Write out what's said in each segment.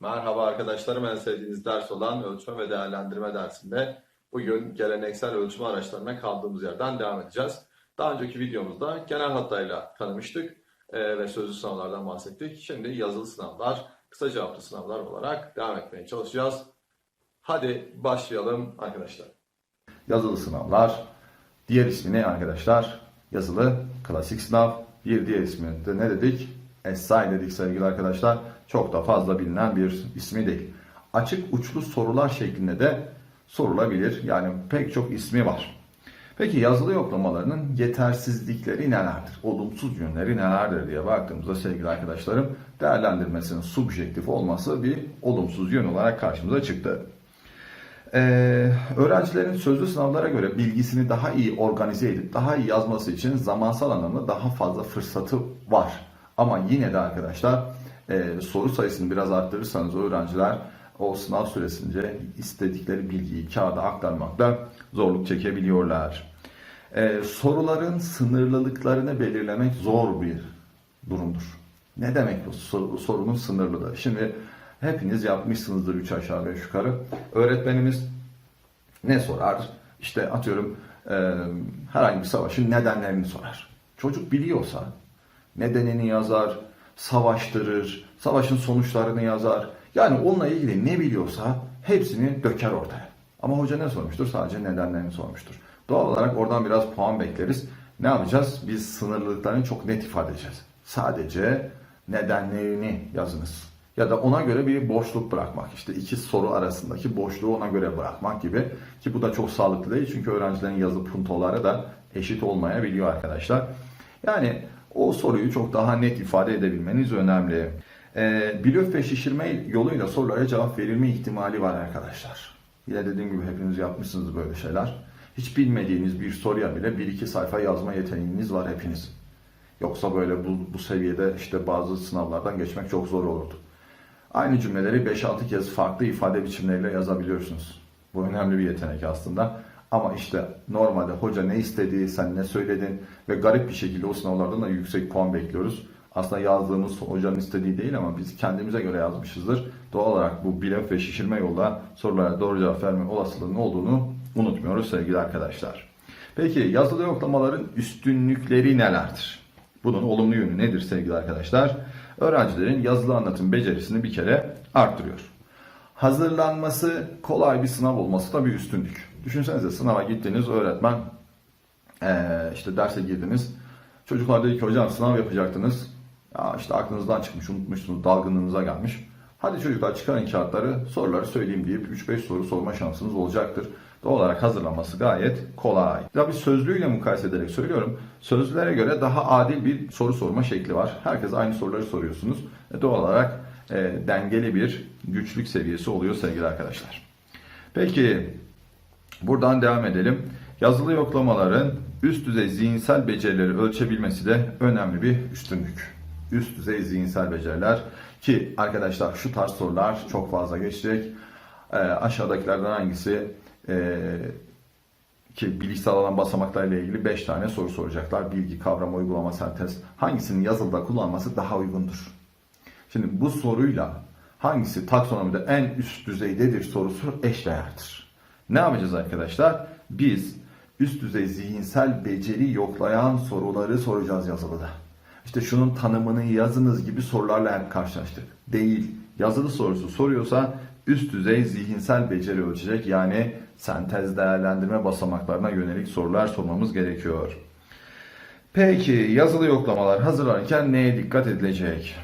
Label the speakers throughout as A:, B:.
A: Merhaba arkadaşlarım, en sevdiğiniz ders olan ölçme ve değerlendirme dersinde bugün geleneksel ölçme araçlarına kaldığımız yerden devam edeceğiz. Daha önceki videomuzda genel hatlarıyla tanımıştık eee, ve sözlü sınavlardan bahsettik. Şimdi yazılı sınavlar, kısa cevaplı sınavlar olarak devam etmeye çalışacağız. Hadi başlayalım arkadaşlar.
B: Yazılı sınavlar. Diğer ismi ne arkadaşlar? Yazılı klasik sınav. Bir diğer ismi de ne dedik? Essay dedik sevgili arkadaşlar. Çok da fazla bilinen bir ismi değil. Açık uçlu sorular şeklinde de sorulabilir. Yani pek çok ismi var. Peki yazılı yoklamalarının yetersizlikleri nelerdir? Olumsuz yönleri nelerdir diye baktığımızda sevgili arkadaşlarım değerlendirmesinin subjektif olması bir olumsuz yön olarak karşımıza çıktı. Ee, öğrencilerin sözlü sınavlara göre bilgisini daha iyi organize edip daha iyi yazması için zamansal anlamda daha fazla fırsatı var. Ama yine de arkadaşlar e, soru sayısını biraz arttırırsanız öğrenciler o sınav süresince istedikleri bilgiyi kağıda aktarmakta zorluk çekebiliyorlar. Ee, soruların sınırlılıklarını belirlemek zor bir durumdur. Ne demek bu sor- sorunun sınırlılığı? Şimdi hepiniz yapmışsınızdır 3 aşağı 5 yukarı. Öğretmenimiz ne sorar? İşte atıyorum e, herhangi bir savaşın nedenlerini sorar. Çocuk biliyorsa nedenini yazar, savaştırır, savaşın sonuçlarını yazar. Yani onunla ilgili ne biliyorsa hepsini döker ortaya. Ama hoca ne sormuştur? Sadece nedenlerini sormuştur. Doğal olarak oradan biraz puan bekleriz. Ne yapacağız? Biz sınırlılıklarını çok net ifade edeceğiz. Sadece nedenlerini yazınız. Ya da ona göre bir boşluk bırakmak. İşte iki soru arasındaki boşluğu ona göre bırakmak gibi. Ki bu da çok sağlıklı değil. Çünkü öğrencilerin yazı puntoları da eşit olmayabiliyor arkadaşlar. Yani o soruyu çok daha net ifade edebilmeniz önemli. Ee, blöf ve şişirme yoluyla sorulara cevap verilme ihtimali var arkadaşlar. Yine dediğim gibi hepiniz yapmışsınız böyle şeyler. Hiç bilmediğiniz bir soruya bile bir iki sayfa yazma yeteneğiniz var hepinizin. Yoksa böyle bu, bu seviyede işte bazı sınavlardan geçmek çok zor olurdu. Aynı cümleleri 5-6 kez farklı ifade biçimleriyle yazabiliyorsunuz. Bu önemli bir yetenek aslında. Ama işte normalde hoca ne istedi, sen ne söyledin ve garip bir şekilde o sınavlardan da yüksek puan bekliyoruz. Aslında yazdığımız hocanın istediği değil ama biz kendimize göre yazmışızdır. Doğal olarak bu blöf ve şişirme yolla sorulara doğru cevap verme olasılığının olduğunu unutmuyoruz sevgili arkadaşlar. Peki yazılı yoklamaların üstünlükleri nelerdir? Bunun olumlu yönü nedir sevgili arkadaşlar? Öğrencilerin yazılı anlatım becerisini bir kere arttırıyor. Hazırlanması kolay bir sınav olması da bir üstünlük. Düşünsenize sınava gittiniz öğretmen işte derse girdiniz. Çocuklar dedi ki hocam sınav yapacaktınız. Ya işte aklınızdan çıkmış unutmuşsunuz dalgınlığınıza gelmiş. Hadi çocuklar çıkarın kağıtları soruları söyleyeyim deyip 3-5 soru sorma şansınız olacaktır. Doğal olarak hazırlanması gayet kolay. Tabii sözlüğüyle mukayese ederek söylüyorum. Sözlülere göre daha adil bir soru sorma şekli var. Herkes aynı soruları soruyorsunuz. E, doğal olarak e, dengeli bir güçlük seviyesi oluyor sevgili arkadaşlar. Peki buradan devam edelim. Yazılı yoklamaların üst düzey zihinsel becerileri ölçebilmesi de önemli bir üstünlük. Üst düzey zihinsel beceriler ki arkadaşlar şu tarz sorular çok fazla geçecek. E, aşağıdakilerden hangisi e, ki bilişsel alan basamaklarıyla ilgili 5 tane soru soracaklar. Bilgi, kavram, uygulama, sentez. Hangisinin yazılıda kullanması daha uygundur? Şimdi bu soruyla hangisi taksonomide en üst düzeydedir sorusu eşdeğerdir. Ne yapacağız arkadaşlar? Biz üst düzey zihinsel beceri yoklayan soruları soracağız yazılıda. İşte şunun tanımını yazınız gibi sorularla hep karşılaştık. Değil. Yazılı sorusu soruyorsa üst düzey zihinsel beceri ölçecek yani sentez değerlendirme basamaklarına yönelik sorular sormamız gerekiyor. Peki yazılı yoklamalar hazırlanırken neye dikkat edilecek?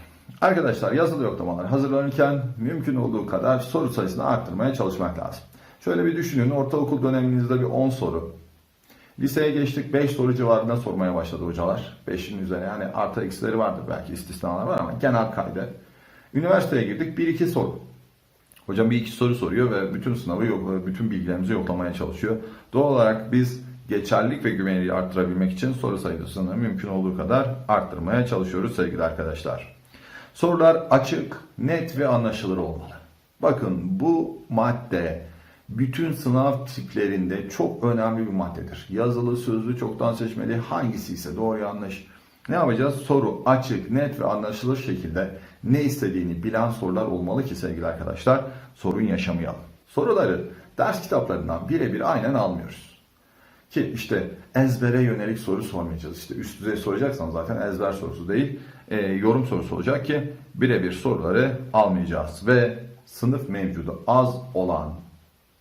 B: Arkadaşlar yazılı yoklamalar hazırlanırken mümkün olduğu kadar soru sayısını arttırmaya çalışmak lazım. Şöyle bir düşünün ortaokul döneminizde bir 10 soru. Liseye geçtik 5 soru civarında sormaya başladı hocalar. 5'in üzerine yani artı eksileri vardır belki istisnalar var ama genel kaydı. Üniversiteye girdik 1-2 soru. Hocam bir iki soru soruyor ve bütün sınavı yok, bütün bilgilerimizi yoklamaya çalışıyor. Doğal olarak biz geçerlilik ve güveniliği arttırabilmek için soru sayısını mümkün olduğu kadar arttırmaya çalışıyoruz sevgili arkadaşlar. Sorular açık, net ve anlaşılır olmalı. Bakın bu madde bütün sınav tiplerinde çok önemli bir maddedir. Yazılı, sözlü, çoktan seçmeli hangisi ise doğru yanlış Ne yapacağız? Soru açık, net ve anlaşılır şekilde ne istediğini bilen sorular olmalı ki sevgili arkadaşlar sorun yaşamayalım. Soruları ders kitaplarından birebir aynen almıyoruz. Ki işte ezbere yönelik soru sormayacağız. İşte üst düzey soracaksan zaten ezber sorusu değil, e, yorum sorusu olacak ki birebir soruları almayacağız. Ve sınıf mevcudu az olan,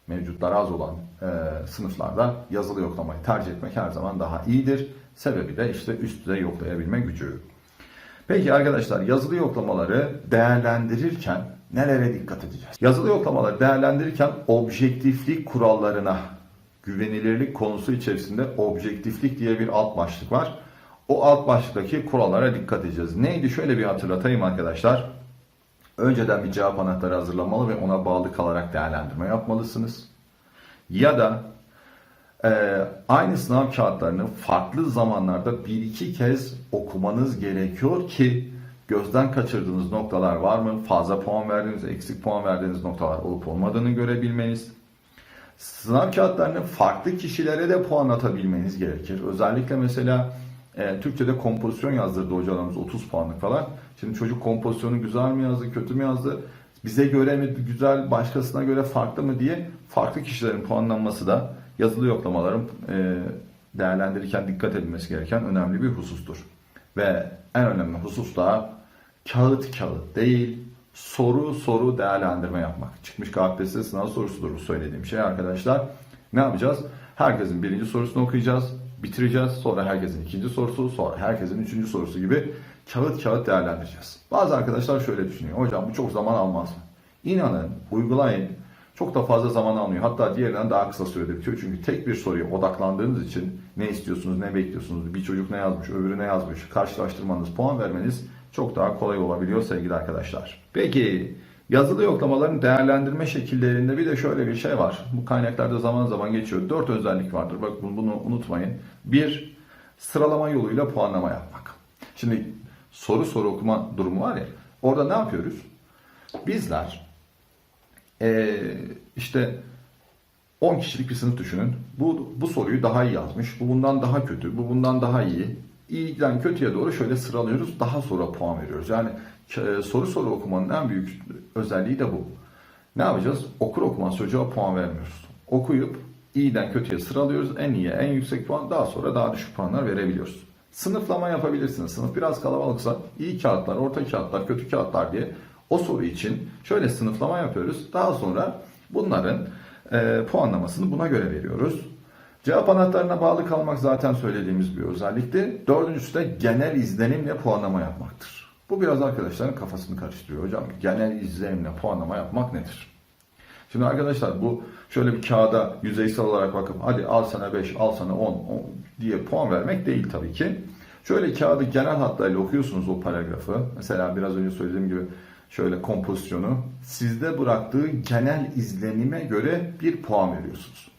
B: mevcutlar az olan e, sınıflarda yazılı yoklamayı tercih etmek her zaman daha iyidir. Sebebi de işte üst düzey yoklayabilme gücü. Peki arkadaşlar yazılı yoklamaları değerlendirirken nelere dikkat edeceğiz? Yazılı yoklamaları değerlendirirken objektiflik kurallarına güvenilirlik konusu içerisinde objektiflik diye bir alt başlık var. O alt başlıktaki kurallara dikkat edeceğiz. Neydi? Şöyle bir hatırlatayım arkadaşlar. Önceden bir cevap anahtarı hazırlamalı ve ona bağlı kalarak değerlendirme yapmalısınız. Ya da e, aynı sınav kağıtlarını farklı zamanlarda bir iki kez okumanız gerekiyor ki gözden kaçırdığınız noktalar var mı? Fazla puan verdiğiniz, eksik puan verdiğiniz noktalar olup olmadığını görebilmeniz. Sınav kağıtlarını farklı kişilere de puan atabilmeniz gerekir. Özellikle mesela e, Türkçe'de kompozisyon yazdırdı hocalarımız 30 puanlık falan. Şimdi çocuk kompozisyonu güzel mi yazdı, kötü mü yazdı? Bize göre mi güzel, başkasına göre farklı mı diye farklı kişilerin puanlanması da yazılı yoklamaların e, değerlendirirken dikkat edilmesi gereken önemli bir husustur. Ve en önemli husus da kağıt kağıt değil, soru soru değerlendirme yapmak. Çıkmış KPSS sınav sorusudur bu söylediğim şey arkadaşlar. Ne yapacağız? Herkesin birinci sorusunu okuyacağız, bitireceğiz. Sonra herkesin ikinci sorusu, sonra herkesin üçüncü sorusu gibi kağıt kağıt değerlendireceğiz. Bazı arkadaşlar şöyle düşünüyor. Hocam bu çok zaman almaz? İnanın, uygulayın. Çok da fazla zaman almıyor. Hatta diğerinden daha kısa sürede bitiyor. Çünkü tek bir soruya odaklandığınız için ne istiyorsunuz, ne bekliyorsunuz, bir çocuk ne yazmış, öbürü ne yazmış, karşılaştırmanız, puan vermeniz çok daha kolay olabiliyor sevgili arkadaşlar. Peki yazılı yoklamaların değerlendirme şekillerinde bir de şöyle bir şey var. Bu kaynaklarda zaman zaman geçiyor. Dört özellik vardır. Bak bunu unutmayın. Bir, sıralama yoluyla puanlama yapmak. Şimdi soru soru okuma durumu var ya. Orada ne yapıyoruz? Bizler ee, işte 10 kişilik bir sınıf düşünün. Bu, bu soruyu daha iyi yazmış. Bu bundan daha kötü. Bu bundan daha iyi. İyiden kötüye doğru şöyle sıralıyoruz. Daha sonra puan veriyoruz. Yani e, soru soru okumanın en büyük özelliği de bu. Ne yapacağız? Okur okumaz çocuğa puan vermiyoruz. Okuyup iyiden kötüye sıralıyoruz. En iyiye en yüksek puan daha sonra daha düşük puanlar verebiliyoruz. Sınıflama yapabilirsiniz. Sınıf biraz kalabalıksa iyi kağıtlar, orta kağıtlar, kötü kağıtlar diye o soru için şöyle sınıflama yapıyoruz. Daha sonra bunların e, puanlamasını buna göre veriyoruz. Cevap anahtarına bağlı kalmak zaten söylediğimiz bir özellikti. Dördüncüsü de genel izlenimle puanlama yapmaktır. Bu biraz arkadaşların kafasını karıştırıyor. Hocam genel izlenimle puanlama yapmak nedir? Şimdi arkadaşlar bu şöyle bir kağıda yüzeysel olarak bakıp hadi al sana 5, al sana 10, 10 diye puan vermek değil tabii ki. Şöyle kağıdı genel hatlarıyla okuyorsunuz o paragrafı. Mesela biraz önce söylediğim gibi şöyle kompozisyonu sizde bıraktığı genel izlenime göre bir puan veriyorsunuz.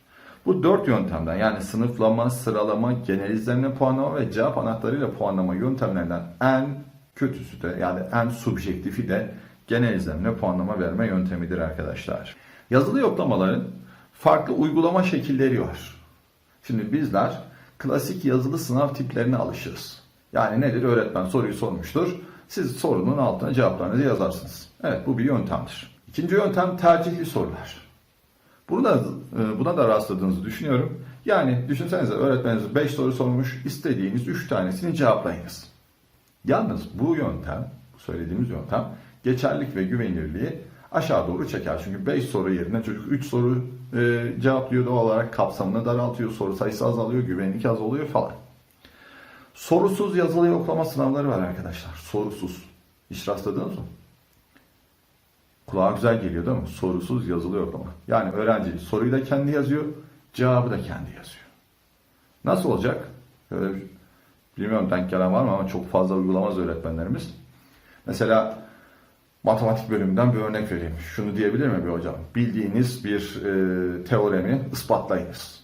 B: Bu dört yöntemden yani sınıflama, sıralama, genel izlenme puanlama ve cevap anahtarıyla puanlama yöntemlerinden en kötüsü de yani en subjektifi de genel izlenme puanlama verme yöntemidir arkadaşlar. Yazılı yoklamaların farklı uygulama şekilleri var. Şimdi bizler klasik yazılı sınav tiplerine alışırız. Yani nedir? Öğretmen soruyu sormuştur. Siz sorunun altına cevaplarınızı yazarsınız. Evet bu bir yöntemdir. İkinci yöntem tercihli sorular. Bunu da, e, buna da rastladığınızı düşünüyorum. Yani düşünsenize öğretmeniniz 5 soru sormuş, istediğiniz 3 tanesini cevaplayınız. Yalnız bu yöntem, söylediğimiz yöntem geçerlik ve güvenilirliği aşağı doğru çeker. Çünkü 5 soru yerine çocuk 3 soru e, cevaplıyor doğal olarak kapsamını daraltıyor, soru sayısı azalıyor, güvenlik az oluyor falan. Sorusuz yazılı yoklama sınavları var arkadaşlar. Sorusuz. Hiç rastladınız mı? Kulağa güzel geliyor değil mi? Sorusuz yazılı yoklama. Yani öğrenci soruyu da kendi yazıyor, cevabı da kendi yazıyor. Nasıl olacak? Böyle, bilmiyorum denk gelen var mı ama çok fazla uygulamaz öğretmenlerimiz. Mesela matematik bölümünden bir örnek vereyim. Şunu diyebilir mi bir hocam? Bildiğiniz bir e, teoremi ispatlayınız.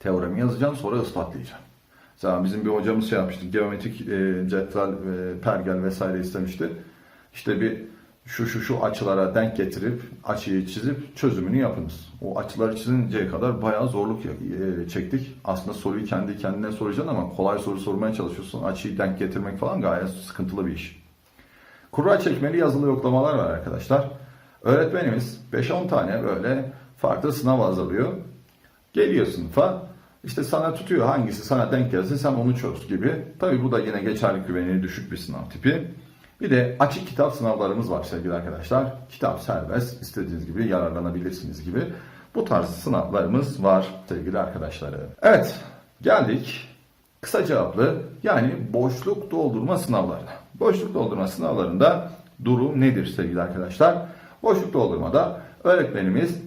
B: Teoremi yazacağım sonra ispatlayacağım. Mesela bizim bir hocamız şey yapmıştı. Geometrik e, cetvel, e, pergel vesaire istemişti. İşte bir şu şu şu açılara denk getirip açıyı çizip çözümünü yapınız. O açıları çizinceye kadar bayağı zorluk e, çektik. Aslında soruyu kendi kendine soracaksın ama kolay soru sormaya çalışıyorsun. Açıyı denk getirmek falan gayet sıkıntılı bir iş. Kura çekmeli yazılı yoklamalar var arkadaşlar. Öğretmenimiz 5-10 tane böyle farklı sınav hazırlıyor. Geliyor sınıfa. İşte sana tutuyor hangisi sana denk gelse sen onu çöz gibi. Tabi bu da yine geçerlik güvenliği düşük bir sınav tipi. Bir de açık kitap sınavlarımız var sevgili arkadaşlar. Kitap serbest, istediğiniz gibi yararlanabilirsiniz gibi. Bu tarz sınavlarımız var sevgili arkadaşlarım. Evet, geldik kısa cevaplı yani boşluk doldurma sınavlarına. Boşluk doldurma sınavlarında durum nedir sevgili arkadaşlar? Boşluk doldurmada öğretmenimiz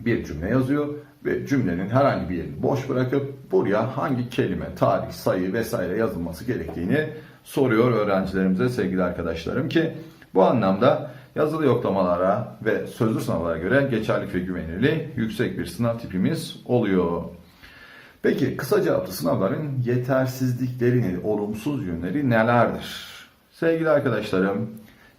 B: bir cümle yazıyor ve cümlenin herhangi bir yerini boş bırakıp buraya hangi kelime, tarih, sayı vesaire yazılması gerektiğini soruyor öğrencilerimize sevgili arkadaşlarım ki bu anlamda yazılı yoklamalara ve sözlü sınavlara göre geçerlik ve güvenilirliği yüksek bir sınav tipimiz oluyor. Peki kısa cevaplı sınavların yetersizlikleri olumsuz yönleri nelerdir? Sevgili arkadaşlarım,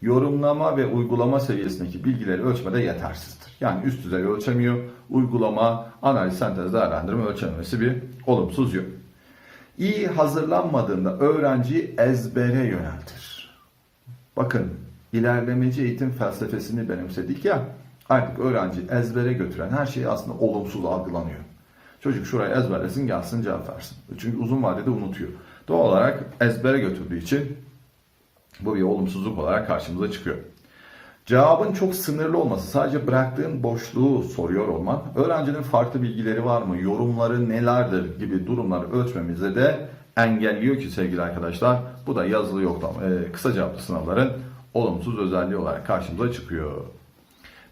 B: yorumlama ve uygulama seviyesindeki bilgileri ölçmede yetersizdir. Yani üst düzey ölçemiyor, uygulama, analiz, sentez, değerlendirme ölçememesi bir olumsuz yön. İyi hazırlanmadığında öğrenciyi ezbere yöneltir. Bakın ilerlemeci eğitim felsefesini benimsedik ya artık öğrenci ezbere götüren her şey aslında olumsuz algılanıyor. Çocuk şuraya ezberlesin gelsin cevap versin. Çünkü uzun vadede unutuyor. Doğal olarak ezbere götürdüğü için bu bir olumsuzluk olarak karşımıza çıkıyor. Cevabın çok sınırlı olması, sadece bıraktığın boşluğu soruyor olman, öğrencinin farklı bilgileri var mı, yorumları nelerdir gibi durumları ölçmemize de engelliyor ki sevgili arkadaşlar. Bu da yazılı yoklama, e, kısa cevaplı sınavların olumsuz özelliği olarak karşımıza çıkıyor.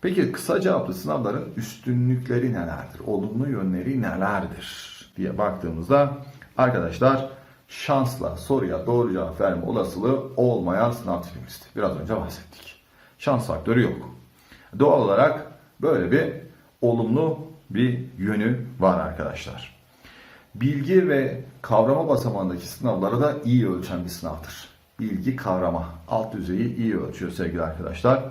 B: Peki kısa cevaplı sınavların üstünlükleri nelerdir? Olumlu yönleri nelerdir? diye baktığımızda arkadaşlar şansla soruya doğru cevap verme olasılığı olmayan sınav tipimizdi. Biraz önce bahsettik. Şans faktörü yok. Doğal olarak böyle bir olumlu bir yönü var arkadaşlar. Bilgi ve kavrama basamağındaki sınavları da iyi ölçen bir sınavdır. Bilgi kavrama alt düzeyi iyi ölçüyor sevgili arkadaşlar.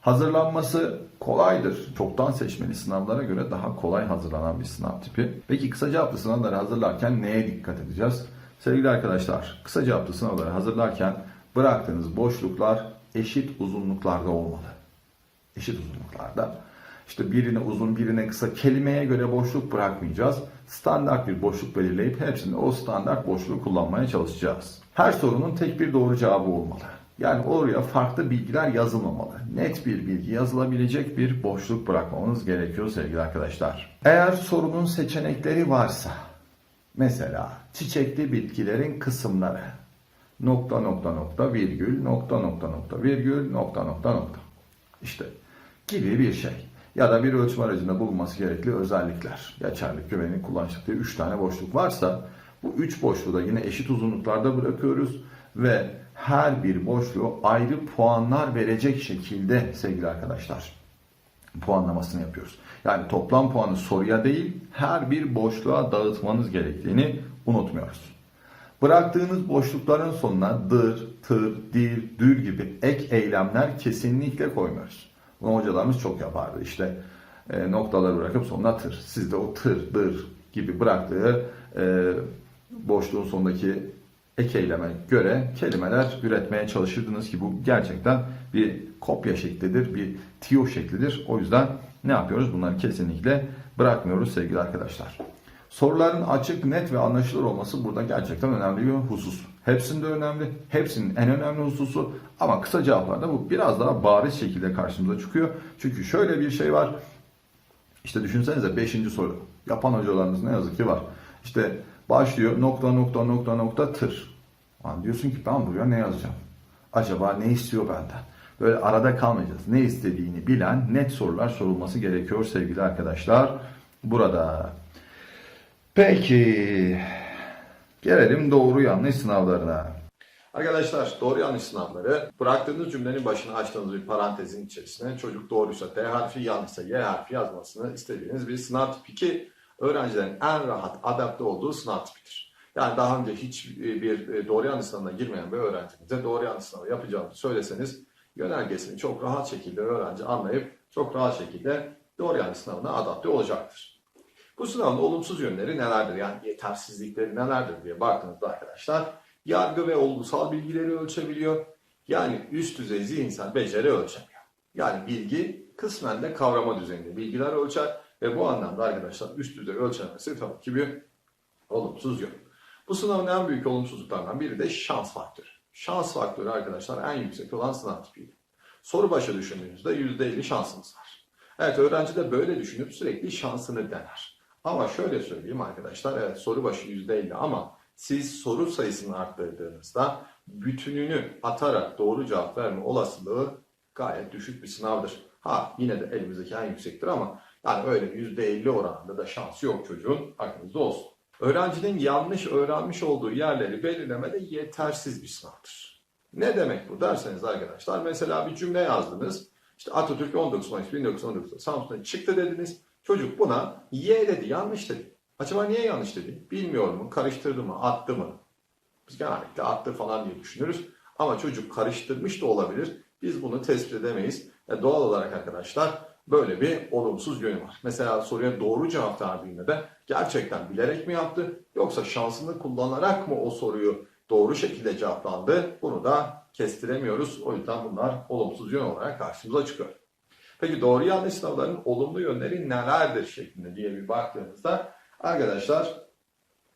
B: Hazırlanması kolaydır. Çoktan seçmeli sınavlara göre daha kolay hazırlanan bir sınav tipi. Peki kısa cevaplı sınavları hazırlarken neye dikkat edeceğiz? Sevgili arkadaşlar, kısa cevaplı sınavları hazırlarken bıraktığınız boşluklar eşit uzunluklarda olmalı. Eşit uzunluklarda. İşte birine uzun, birine kısa kelimeye göre boşluk bırakmayacağız. Standart bir boşluk belirleyip hepsinde o standart boşluğu kullanmaya çalışacağız. Her sorunun tek bir doğru cevabı olmalı. Yani oraya farklı bilgiler yazılmamalı. Net bir bilgi yazılabilecek bir boşluk bırakmamız gerekiyor sevgili arkadaşlar. Eğer sorunun seçenekleri varsa, mesela çiçekli bitkilerin kısımları, nokta nokta nokta virgül, nokta nokta nokta virgül, nokta nokta nokta. İşte gibi bir şey. Ya da bir ölçüm aracında bulunması gerekli özellikler. Geçerlik, güvenlik, kullanışlık diye 3 tane boşluk varsa bu 3 boşluğu da yine eşit uzunluklarda bırakıyoruz ve her bir boşluğu ayrı puanlar verecek şekilde sevgili arkadaşlar puanlamasını yapıyoruz. Yani toplam puanı soruya değil her bir boşluğa dağıtmanız gerektiğini unutmuyoruz. Bıraktığınız boşlukların sonuna dır, tır, dil, dür gibi ek eylemler kesinlikle koymuyoruz. Bunu hocalarımız çok yapardı. İşte e, noktaları bırakıp sonuna tır. Siz de o tır, dır gibi bıraktığı e, boşluğun sonundaki ek eyleme göre kelimeler üretmeye çalışırdınız ki bu gerçekten bir kopya şeklidir, bir tiyo şeklidir. O yüzden ne yapıyoruz? Bunları kesinlikle bırakmıyoruz sevgili arkadaşlar. Soruların açık, net ve anlaşılır olması burada gerçekten önemli bir husus. Hepsinde önemli, hepsinin en önemli hususu ama kısa cevaplarda bu biraz daha bariz şekilde karşımıza çıkıyor. Çünkü şöyle bir şey var. İşte düşünsenize 5. soru. Yapan hocalarımız ne yazık ki var. İşte başlıyor nokta nokta nokta nokta tır. Lan diyorsun ki ben buraya ne yazacağım? Acaba ne istiyor benden? Böyle arada kalmayacağız. Ne istediğini bilen net sorular sorulması gerekiyor sevgili arkadaşlar. Burada. Peki. Gelelim doğru yanlış sınavlarına.
A: Arkadaşlar doğru yanlış sınavları bıraktığınız cümlenin başına açtığınız bir parantezin içerisine çocuk doğruysa D harfi yanlışsa Y harfi yazmasını istediğiniz bir sınav tipi ki öğrencilerin en rahat adapte olduğu sınav tipidir. Yani daha önce hiç bir doğru yanlış sınavına girmeyen bir öğrencinize doğru yanlış sınavı yapacağını söyleseniz yönergesini çok rahat şekilde öğrenci anlayıp çok rahat şekilde doğru yanlış sınavına adapte olacaktır. Bu sınavın olumsuz yönleri nelerdir? Yani yetersizlikleri nelerdir diye baktığınızda arkadaşlar yargı ve olgusal bilgileri ölçebiliyor. Yani üst düzey zihinsel beceri ölçemiyor. Yani bilgi kısmen de kavrama düzeyinde bilgiler ölçer ve bu anlamda arkadaşlar üst düzey ölçemesi tabii ki bir olumsuz yön. Bu sınavın en büyük olumsuzluklarından biri de şans faktörü. Şans faktörü arkadaşlar en yüksek olan sınav tipiydi. Soru başı düşündüğünüzde %50 şansınız var. Evet öğrenci de böyle düşünüp sürekli şansını dener. Ama şöyle söyleyeyim arkadaşlar evet soru başı %50 ama siz soru sayısını arttırdığınızda bütününü atarak doğru cevap verme olasılığı gayet düşük bir sınavdır. Ha yine de elimizdeki en yüksektir ama yani öyle %50 oranında da şansı yok çocuğun aklınızda olsun. Öğrencinin yanlış öğrenmiş olduğu yerleri belirlemede yetersiz bir sınavdır. Ne demek bu derseniz arkadaşlar mesela bir cümle yazdınız. İşte Atatürk 19 Mayıs 1919'da Samsun'a çıktı dediniz. Çocuk buna Y dedi yanlış dedi. Acaba niye yanlış dedi? Bilmiyorum mu? Karıştırdı mı? Attı mı? Biz genellikle attı falan diye düşünürüz. Ama çocuk karıştırmış da olabilir. Biz bunu tespit edemeyiz. E doğal olarak arkadaşlar böyle bir olumsuz yönü var. Mesela soruya doğru cevap verdiğinde de gerçekten bilerek mi yaptı yoksa şansını kullanarak mı o soruyu doğru şekilde cevaplandı? Bunu da kestiremiyoruz. O yüzden bunlar olumsuz yön olarak karşımıza çıkıyor. Peki doğru yanlış sınavların olumlu yönleri nelerdir şeklinde diye bir baktığımızda arkadaşlar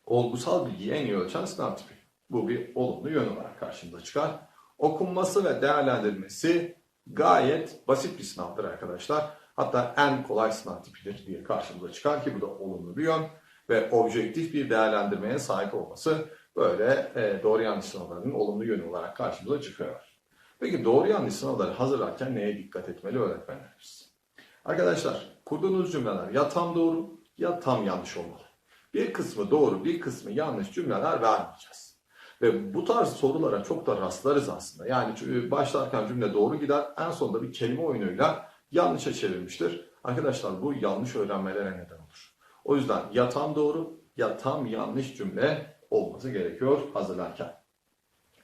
A: olgusal bilgiyi en iyi ölçen sınav tipi. Bu bir olumlu yön olarak karşımıza çıkar. Okunması ve değerlendirmesi gayet basit bir sınavdır arkadaşlar. Hatta en kolay sınav tipidir diye karşımıza çıkar ki bu da olumlu bir yön ve objektif bir değerlendirmeye sahip olması böyle e, doğru yanlış sınavlarının olumlu yönü olarak karşımıza çıkıyor. Peki doğru yanlış sınavları hazırlarken neye dikkat etmeli öğretmenlerimiz? Arkadaşlar kurduğunuz cümleler ya tam doğru ya tam yanlış olmalı. Bir kısmı doğru bir kısmı yanlış cümleler vermeyeceğiz. Ve bu tarz sorulara çok da rastlarız aslında. Yani başlarken cümle doğru gider en sonunda bir kelime oyunuyla yanlışa çevirmiştir. Arkadaşlar bu yanlış öğrenmelere neden olur. O yüzden ya tam doğru ya tam yanlış cümle olması gerekiyor hazırlarken.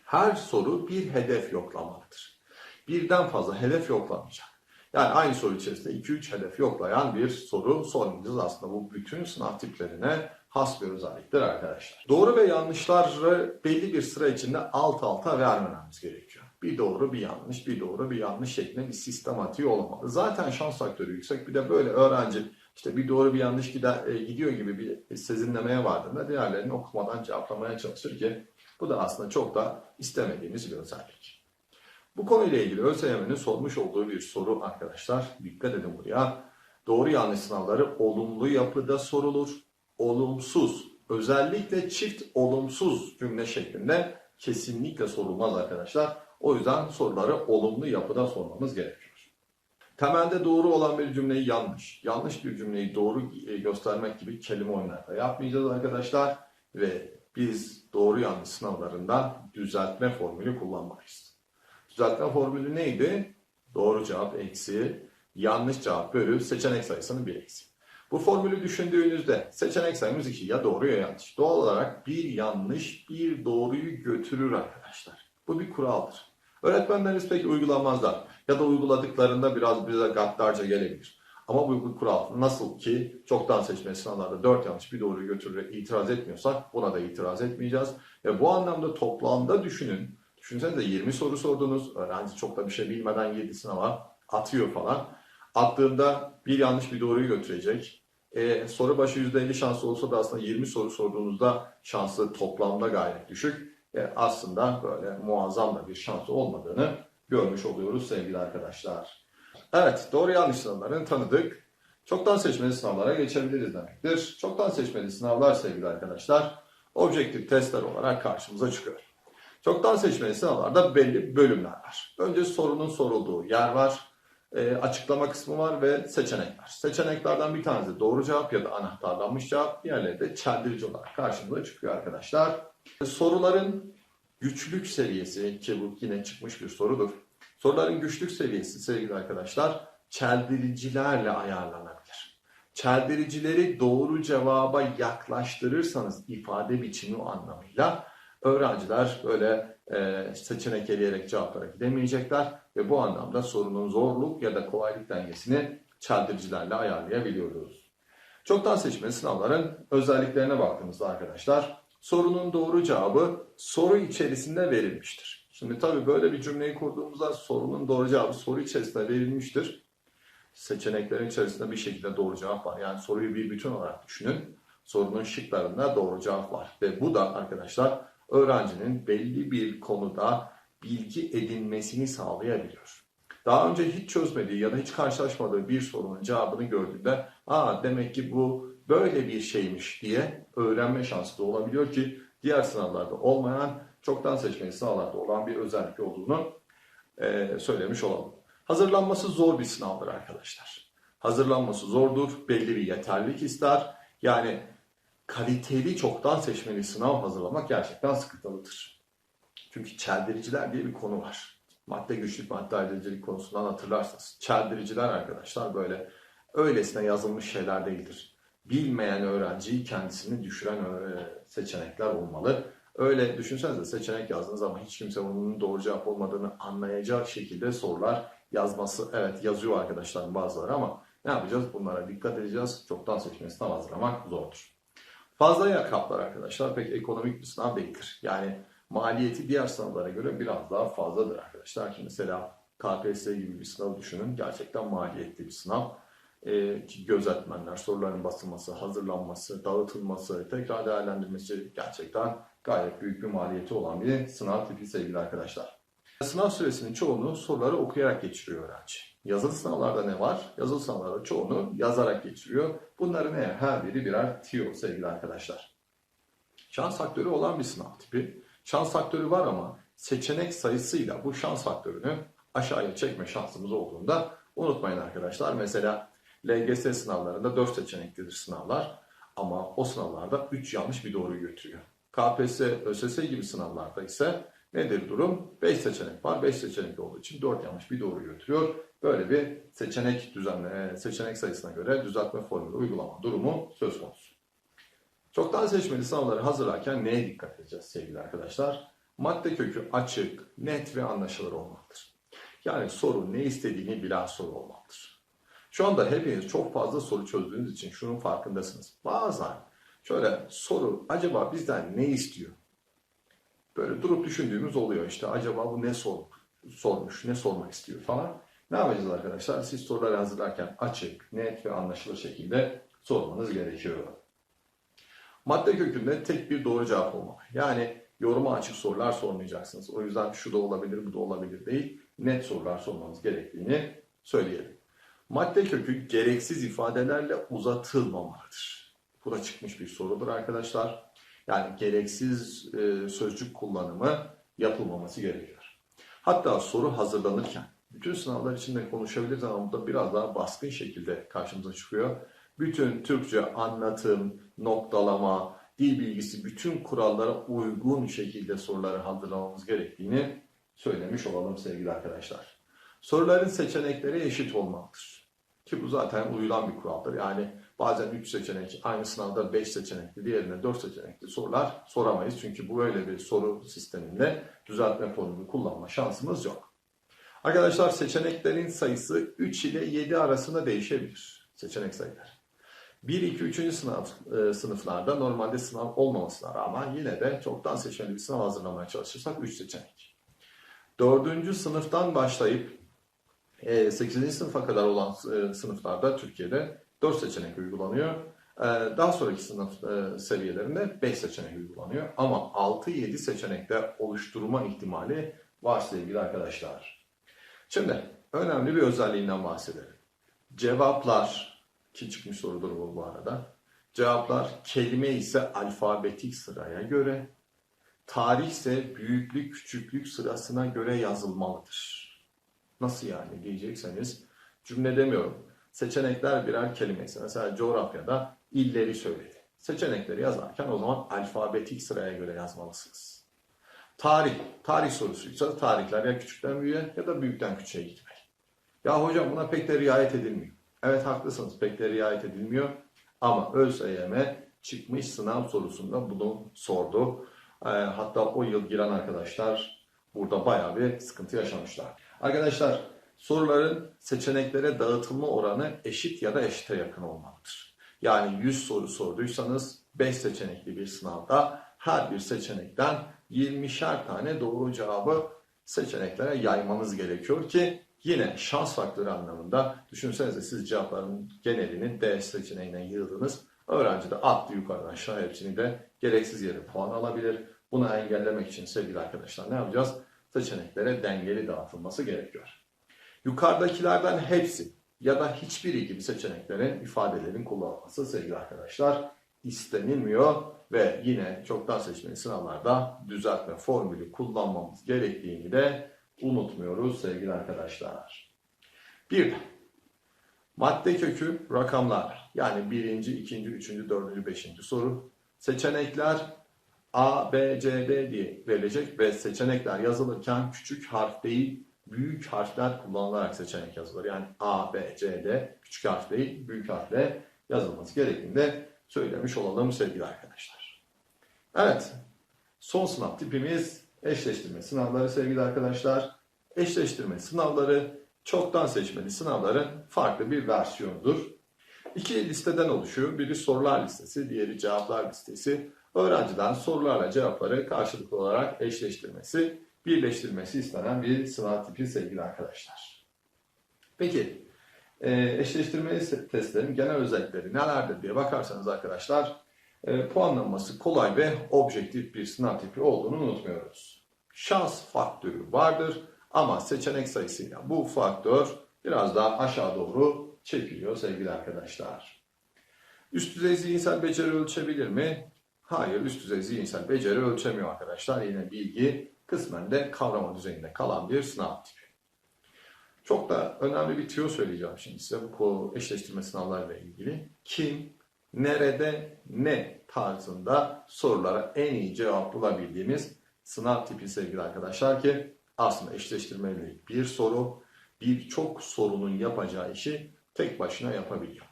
A: Her soru bir hedef yoklamalıdır. Birden fazla hedef yoklamayacak. Yani aynı soru içerisinde 2-3 hedef yoklayan bir soru sormayacağız. Aslında bu bütün sınav tiplerine has bir özelliktir arkadaşlar. Doğru ve yanlışları belli bir sıra içinde alt alta vermememiz gerekiyor. Bir doğru bir yanlış, bir doğru bir yanlış şeklinde bir sistematiği olmalı. Zaten şans faktörü yüksek. Bir de böyle öğrenci işte bir doğru bir yanlış gider, e, gidiyor gibi bir sezinlemeye vardığında diğerlerini okumadan cevaplamaya çalışır ki bu da aslında çok da istemediğimiz bir özellik. Bu konuyla ilgili ÖSYM'nin sormuş olduğu bir soru arkadaşlar. Dikkat edin buraya. Doğru yanlış sınavları olumlu yapıda sorulur. Olumsuz, özellikle çift olumsuz cümle şeklinde kesinlikle sorulmaz arkadaşlar. O yüzden soruları olumlu yapıda sormamız gerekiyor. Temelde doğru olan bir cümleyi yanlış, yanlış bir cümleyi doğru e, göstermek gibi kelime oyunları yapmayacağız arkadaşlar. Ve biz doğru yanlış sınavlarında düzeltme formülü kullanmayız. Düzeltme formülü neydi? Doğru cevap eksi, yanlış cevap bölü seçenek sayısının bir eksi. Bu formülü düşündüğünüzde seçenek sayımız 2 ya doğru ya yanlış. Doğal olarak bir yanlış bir doğruyu götürür arkadaşlar. Bu bir kuraldır. Öğretmenleriniz pek uygulamazlar ya da uyguladıklarında biraz bize gaddarca gelebilir. Ama bu kural. Nasıl ki çoktan seçme sınavlarda 4 yanlış bir doğruyu götürür itiraz etmiyorsak buna da itiraz etmeyeceğiz. Ve bu anlamda toplamda düşünün. Düşünsenize 20 soru sordunuz. Öğrenci çok da bir şey bilmeden girdi sınava. Atıyor falan. Attığında bir yanlış bir doğruyu götürecek. Ee, soru başı %50 şansı olsa da aslında 20 soru sorduğunuzda şansı toplamda gayet düşük. E, aslında böyle muazzam da bir şansı olmadığını görmüş oluyoruz sevgili arkadaşlar. Evet, doğru yanlış sınavlarını tanıdık. Çoktan seçmeli sınavlara geçebiliriz demektir. Çoktan seçmeli sınavlar sevgili arkadaşlar, objektif testler olarak karşımıza çıkıyor. Çoktan seçmeli sınavlarda belli bölümler var. Önce sorunun sorulduğu yer var, e, açıklama kısmı var ve seçenekler. Seçeneklerden bir tanesi doğru cevap ya da anahtarlanmış cevap, diğerleri de çeldirici olarak karşımıza çıkıyor arkadaşlar. Soruların güçlük seviyesi ki bu yine çıkmış bir sorudur. Soruların güçlük seviyesi sevgili arkadaşlar çeldiricilerle ayarlanabilir. Çeldiricileri doğru cevaba yaklaştırırsanız ifade biçimi anlamıyla Öğrenciler böyle e, seçenek eleyerek cevaplara gidemeyecekler ve bu anlamda sorunun zorluk ya da kolaylık dengesini çeldiricilerle ayarlayabiliyoruz. Çoktan seçmeli sınavların özelliklerine baktığımızda arkadaşlar sorunun doğru cevabı soru içerisinde verilmiştir. Şimdi tabii böyle bir cümleyi kurduğumuzda sorunun doğru cevabı soru içerisinde verilmiştir. Seçeneklerin içerisinde bir şekilde doğru cevap var. Yani soruyu bir bütün olarak düşünün. Sorunun şıklarında doğru cevap var. Ve bu da arkadaşlar öğrencinin belli bir konuda bilgi edinmesini sağlayabiliyor. Daha önce hiç çözmediği ya da hiç karşılaşmadığı bir sorunun cevabını gördüğünde aa demek ki bu böyle bir şeymiş diye öğrenme şansı da olabiliyor ki diğer sınavlarda olmayan çoktan seçmeli sınavlarda olan bir özellik olduğunu e, söylemiş olalım. Hazırlanması zor bir sınavdır arkadaşlar. Hazırlanması zordur, belli bir yeterlik ister. Yani kaliteli çoktan seçmeli sınav hazırlamak gerçekten sıkıntılıdır. Çünkü çeldiriciler diye bir konu var. Madde güçlük, madde ayrıcılık konusundan hatırlarsanız. Çeldiriciler arkadaşlar böyle öylesine yazılmış şeyler değildir. Bilmeyen öğrenciyi kendisini düşüren e, seçenekler olmalı. Öyle düşünsenize seçenek yazdığınız ama hiç kimse onun doğru cevap olmadığını anlayacak şekilde sorular yazması. Evet yazıyor arkadaşlar bazıları ama ne yapacağız? Bunlara dikkat edeceğiz. Çoktan seçmeli sınav hazırlamak zordur. Fazla yer kaplar arkadaşlar pek ekonomik bir sınav değildir. Yani maliyeti diğer sınavlara göre biraz daha fazladır arkadaşlar. Şimdi mesela KPSS gibi bir sınav düşünün. Gerçekten maliyetli bir sınav. Ee, ki gözetmenler, soruların basılması, hazırlanması, dağıtılması, tekrar değerlendirmesi gerçekten gayet büyük bir maliyeti olan bir sınav tipi sevgili arkadaşlar. Sınav süresinin çoğunu soruları okuyarak geçiriyor öğrenci. Yazılı sınavlarda ne var? Yazılı sınavlarda çoğunu yazarak geçiriyor. Bunların? Her biri birer tiyo sevgili arkadaşlar. Şans faktörü olan bir sınav tipi. Şans faktörü var ama seçenek sayısıyla bu şans faktörünü aşağıya çekme şansımız olduğunda unutmayın arkadaşlar. Mesela LGS sınavlarında 4 seçeneklidir sınavlar ama o sınavlarda 3 yanlış bir doğruyu götürüyor. KPSS, ÖSS gibi sınavlarda ise nedir durum? 5 seçenek var. 5 seçenek olduğu için 4 yanlış bir doğru götürüyor. Böyle bir seçenek düzenle, seçenek sayısına göre düzeltme formülü uygulama durumu söz konusu. Çoktan seçmeli sınavları hazırlarken neye dikkat edeceğiz sevgili arkadaşlar? Madde kökü açık, net ve anlaşılır olmalıdır. Yani soru ne istediğini bilen soru olmalıdır. Şu anda hepiniz çok fazla soru çözdüğünüz için şunun farkındasınız. Bazen şöyle soru acaba bizden ne istiyor? Böyle durup düşündüğümüz oluyor işte acaba bu ne sor, sormuş, ne sormak istiyor falan. Ne yapacağız arkadaşlar? Siz soruları hazırlarken açık, net ve anlaşılır şekilde sormanız gerekiyor. Madde kökünde tek bir doğru cevap olmalı. Yani yoruma açık sorular sormayacaksınız. O yüzden şu da olabilir, bu da olabilir değil. Net sorular sormanız gerektiğini söyleyelim. Madde kökü gereksiz ifadelerle uzatılmamalıdır. Bu da çıkmış bir sorudur arkadaşlar. Yani gereksiz e, sözcük kullanımı yapılmaması gerekiyor. Hatta soru hazırlanırken bütün sınavlar içinde konuşabiliriz ama bu da biraz daha baskın şekilde karşımıza çıkıyor. Bütün Türkçe anlatım, noktalama, dil bilgisi bütün kurallara uygun şekilde soruları hazırlamamız gerektiğini söylemiş olalım sevgili arkadaşlar. Soruların seçenekleri eşit olmalıdır. Ki bu zaten uyulan bir kuraldır. Yani bazen 3 seçenek, aynı sınavda 5 seçenekli, diğerinde 4 seçenekli sorular soramayız. Çünkü bu öyle bir soru sisteminde düzeltme formülü kullanma şansımız yok. Arkadaşlar seçeneklerin sayısı 3 ile 7 arasında değişebilir. Seçenek sayıları. 1, 2, 3. Sınav, e, sınıflarda normalde sınav olmamasına rağmen yine de çoktan seçmeli bir sınav hazırlamaya çalışırsak 3 seçenek. 4. sınıftan başlayıp 8. sınıfa kadar olan e, sınıflarda Türkiye'de 4 seçenek uygulanıyor. E, Daha sonraki sınıf e, seviyelerinde 5 seçenek uygulanıyor. Ama 6-7 seçenekte oluşturma ihtimali var sevgili arkadaşlar. Şimdi önemli bir özelliğinden bahsedelim. Cevaplar, ki çıkmış sorudur bu bu arada. Cevaplar kelime ise alfabetik sıraya göre, tarih ise büyüklük küçüklük sırasına göre yazılmalıdır. Nasıl yani diyecekseniz cümle demiyorum. Seçenekler birer kelime ise mesela coğrafyada illeri söyledi. Seçenekleri yazarken o zaman alfabetik sıraya göre yazmalısınız. Tarih, tarih sorusuysa tarihler ya küçükten büyüğe ya da büyükten küçüğe gitmeli. Ya hocam buna pek de riayet edilmiyor. Evet haklısınız pek de riayet edilmiyor. Ama ÖSYM çıkmış sınav sorusunda bunu sordu. E, hatta o yıl giren arkadaşlar burada bayağı bir sıkıntı yaşamışlar. Arkadaşlar soruların seçeneklere dağıtılma oranı eşit ya da eşite yakın olmalıdır. Yani 100 soru sorduysanız 5 seçenekli bir sınavda her bir seçenekten 20'şer tane doğru cevabı seçeneklere yaymanız gerekiyor ki yine şans faktörü anlamında düşünsenize siz cevapların genelini D seçeneğine yığdınız. Öğrenci de attı yukarıdan aşağı hepsini de gereksiz yere puan alabilir. Bunu engellemek için sevgili arkadaşlar ne yapacağız? Seçeneklere dengeli dağıtılması gerekiyor. Yukarıdakilerden hepsi ya da hiçbiri gibi seçeneklerin ifadelerin kullanılması sevgili arkadaşlar istenilmiyor ve yine çoktan seçmeli sınavlarda düzeltme formülü kullanmamız gerektiğini de unutmuyoruz sevgili arkadaşlar. Bir de madde kökü rakamlar yani birinci, ikinci, üçüncü, dördüncü, beşinci soru. Seçenekler A, B, C, D diye verilecek ve seçenekler yazılırken küçük harf değil büyük harfler kullanılarak seçenek yazılır. Yani A, B, C, D küçük harf değil büyük harfle yazılması gerektiğini söylemiş olalım sevgili arkadaşlar. Evet, son sınav tipimiz eşleştirme sınavları sevgili arkadaşlar. Eşleştirme sınavları çoktan seçmeli sınavların farklı bir versiyonudur. İki listeden oluşuyor. Biri sorular listesi, diğeri cevaplar listesi. Öğrenciden sorularla cevapları karşılıklı olarak eşleştirmesi, birleştirmesi istenen bir sınav tipi sevgili arkadaşlar. Peki, e, eşleştirmeli testlerin genel özellikleri nelerdir diye bakarsanız arkadaşlar, e, puanlanması kolay ve objektif bir sınav tipi olduğunu unutmuyoruz. Şans faktörü vardır ama seçenek sayısıyla bu faktör biraz daha aşağı doğru çekiliyor sevgili arkadaşlar. Üst düzey zihinsel beceri ölçebilir mi? Hayır, üst düzey zihinsel beceri ölçemiyor arkadaşlar. Yine bilgi kısmen de kavrama düzeyinde kalan bir sınav tipi. Çok da önemli bir tüyo söyleyeceğim şimdi size bu eşleştirme sınavlarıyla ilgili. Kim, nerede, ne tarzında sorulara en iyi cevap bulabildiğimiz sınav tipi sevgili arkadaşlar ki aslında eşleştirmeli bir soru birçok sorunun yapacağı işi tek başına yapabiliyor.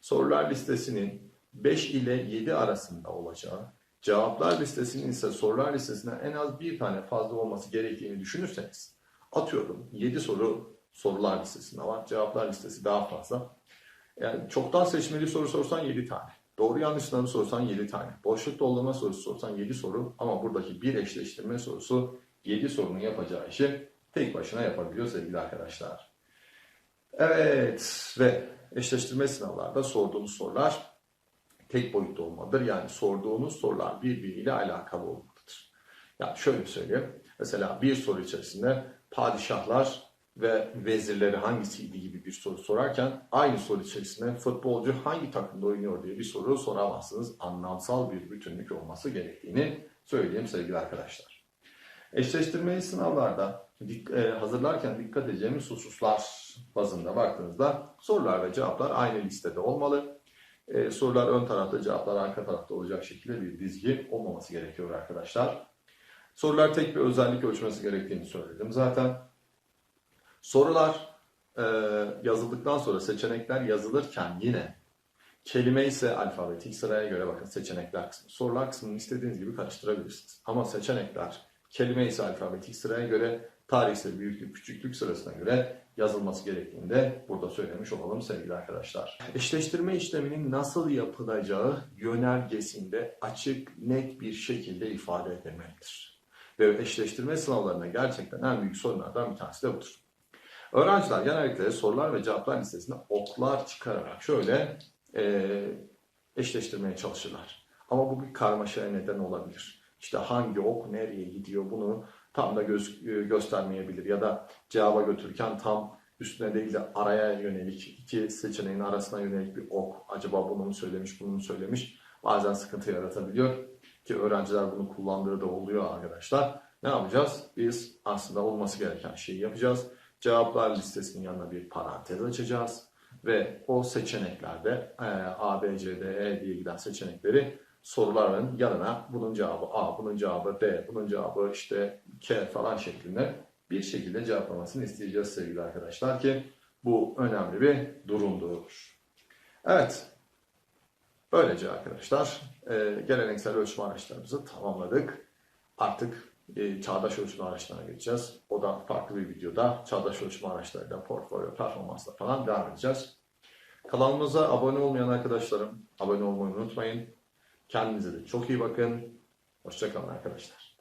A: Sorular listesinin 5 ile 7 arasında olacağı, cevaplar listesinin ise sorular listesinden en az bir tane fazla olması gerektiğini düşünürseniz, atıyorum 7 soru sorular listesinde var, cevaplar listesi daha fazla. Yani çoktan seçmeli soru sorsan 7 tane. Doğru yanlışlarını sorsan 7 tane. Boşluk doldurma sorusu sorsan 7 soru ama buradaki bir eşleştirme sorusu 7 sorunun yapacağı işi tek başına yapabiliyor sevgili arkadaşlar. Evet ve eşleştirme sınavlarda sorduğunuz sorular tek boyutlu olmalıdır. Yani sorduğunuz sorular birbiriyle alakalı olmalıdır. Yani şöyle söyleyeyim. Mesela bir soru içerisinde padişahlar ve vezirleri hangisiydi gibi bir soru sorarken aynı soru içerisinde futbolcu hangi takımda oynuyor diye bir soru soramazsınız. Anlamsal bir bütünlük olması gerektiğini söyleyeyim sevgili arkadaşlar. Eşleştirmeli sınavlarda e, hazırlarken dikkat edeceğimiz hususlar bazında baktığınızda sorular ve cevaplar aynı listede olmalı. E, sorular ön tarafta, cevaplar arka tarafta olacak şekilde bir dizgi olmaması gerekiyor arkadaşlar. Sorular tek bir özellik ölçmesi gerektiğini söyledim zaten. Sorular e, yazıldıktan sonra seçenekler yazılırken yine kelime ise alfabetik sıraya göre bakın seçenekler kısmı. Sorular kısmını istediğiniz gibi karıştırabilirsiniz. Ama seçenekler kelime ise alfabetik sıraya göre, tarih ise büyüklük küçüklük sırasına göre yazılması gerektiğini de burada söylemiş olalım sevgili arkadaşlar. Eşleştirme işleminin nasıl yapılacağı yönergesinde açık, net bir şekilde ifade edilmelidir. Ve eşleştirme sınavlarında gerçekten en büyük sorunlardan bir tanesi de budur. Öğrenciler genellikle sorular ve cevaplar listesinde oklar çıkararak şöyle e, eşleştirmeye çalışırlar. Ama bu bir karmaşaya neden olabilir. İşte hangi ok nereye gidiyor bunu tam da göz, göstermeyebilir ya da cevaba götürürken tam üstüne değil de araya yönelik iki seçeneğin arasına yönelik bir ok acaba bunu mu söylemiş bunu mu söylemiş bazen sıkıntı yaratabiliyor ki öğrenciler bunu kullandığı da oluyor arkadaşlar. Ne yapacağız? Biz aslında olması gereken şeyi yapacağız. Cevaplar listesinin yanına bir parantez açacağız ve o seçeneklerde e, A, B, C, D, E diye giden seçenekleri soruların yanına bunun cevabı A, bunun cevabı D, bunun cevabı işte K falan şeklinde bir şekilde cevaplamasını isteyeceğiz sevgili arkadaşlar ki bu önemli bir durumdur. Evet, böylece arkadaşlar e, geleneksel ölçme araçlarımızı tamamladık. artık e, çağdaş ölçüm araçlarına geçeceğiz. O da farklı bir videoda çağdaş ölçüm araçlarıyla portfolyo performansla falan devam edeceğiz. Kanalımıza abone olmayan arkadaşlarım abone olmayı unutmayın. Kendinize de çok iyi bakın. Hoşçakalın arkadaşlar.